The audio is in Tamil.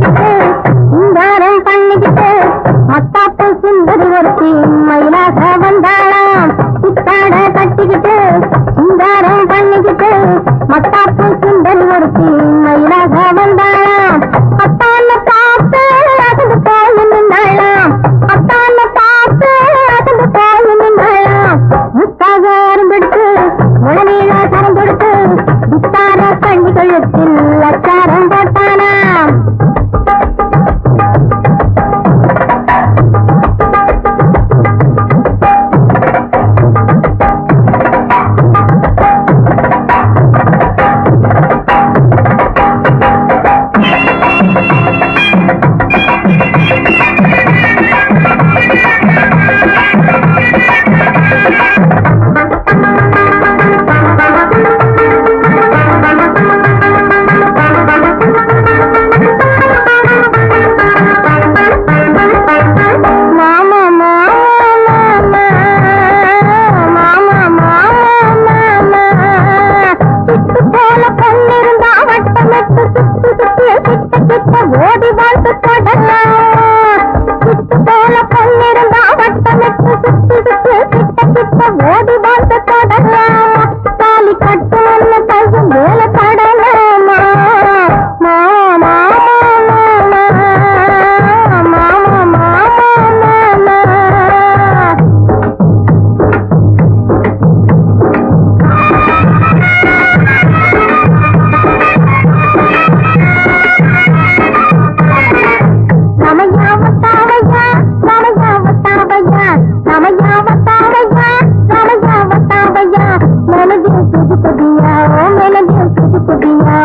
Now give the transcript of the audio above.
பண்ணிக்கிட்டு சிங்காரம் பண்ணிக்கிட்டு மத்தாப்பு சுந்தரி ஒருத்தி மயிலாக வந்தாளாம். சித்தாட கட்டிக்கிட்டு சிங்காரம் பண்ணிக்கிட்டு மத்தாப்பு சுந்தரி ஒருத்தி மயிலாக வந்தாளாம். அத்தான பார்த்து அகந்து போய் நின்றாளாம். அத்தான பார்த்து அகந்து போய் நின்றாளாம். முத்தாக அரும்பெடுத்து முழநீள கரம் மனதில் துதி புதியா மனதில் துதி புதியா